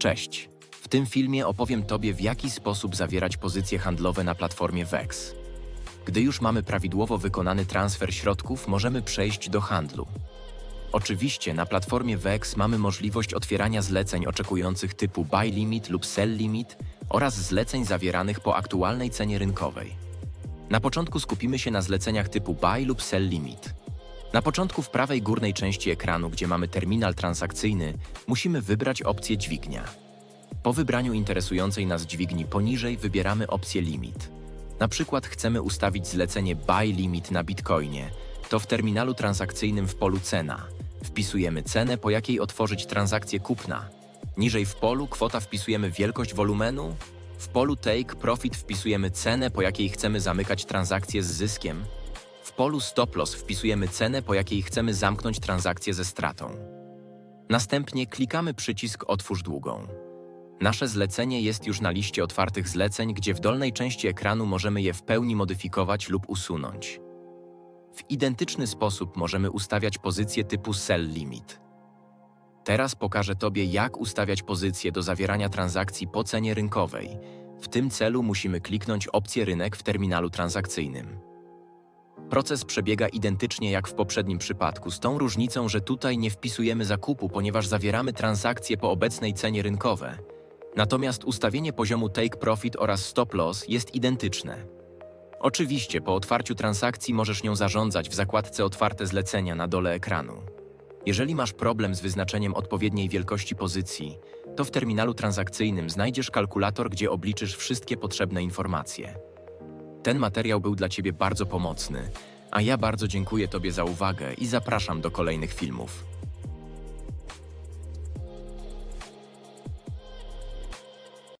Cześć. W tym filmie opowiem Tobie, w jaki sposób zawierać pozycje handlowe na platformie VEX. Gdy już mamy prawidłowo wykonany transfer środków, możemy przejść do handlu. Oczywiście na platformie VEX mamy możliwość otwierania zleceń oczekujących typu buy limit lub sell limit oraz zleceń zawieranych po aktualnej cenie rynkowej. Na początku skupimy się na zleceniach typu buy lub sell limit. Na początku w prawej górnej części ekranu, gdzie mamy terminal transakcyjny, musimy wybrać opcję dźwignia. Po wybraniu interesującej nas dźwigni poniżej wybieramy opcję limit. Na przykład chcemy ustawić zlecenie buy limit na Bitcoinie, to w terminalu transakcyjnym w polu cena. Wpisujemy cenę, po jakiej otworzyć transakcję kupna. Niżej w polu kwota wpisujemy wielkość wolumenu. W polu take profit wpisujemy cenę, po jakiej chcemy zamykać transakcję z zyskiem. Polu stop loss wpisujemy cenę, po jakiej chcemy zamknąć transakcję ze stratą. Następnie klikamy przycisk Otwórz długą. Nasze zlecenie jest już na liście otwartych zleceń, gdzie w dolnej części ekranu możemy je w pełni modyfikować lub usunąć. W identyczny sposób możemy ustawiać pozycję typu Sell Limit. Teraz pokażę Tobie, jak ustawiać pozycję do zawierania transakcji po cenie rynkowej. W tym celu musimy kliknąć opcję Rynek w terminalu transakcyjnym. Proces przebiega identycznie jak w poprzednim przypadku, z tą różnicą, że tutaj nie wpisujemy zakupu, ponieważ zawieramy transakcje po obecnej cenie rynkowe. Natomiast ustawienie poziomu take profit oraz stop loss jest identyczne. Oczywiście po otwarciu transakcji możesz nią zarządzać w zakładce Otwarte zlecenia na dole ekranu. Jeżeli masz problem z wyznaczeniem odpowiedniej wielkości pozycji, to w terminalu transakcyjnym znajdziesz kalkulator, gdzie obliczysz wszystkie potrzebne informacje. Ten materiał był dla Ciebie bardzo pomocny, a ja bardzo dziękuję Tobie za uwagę i zapraszam do kolejnych filmów.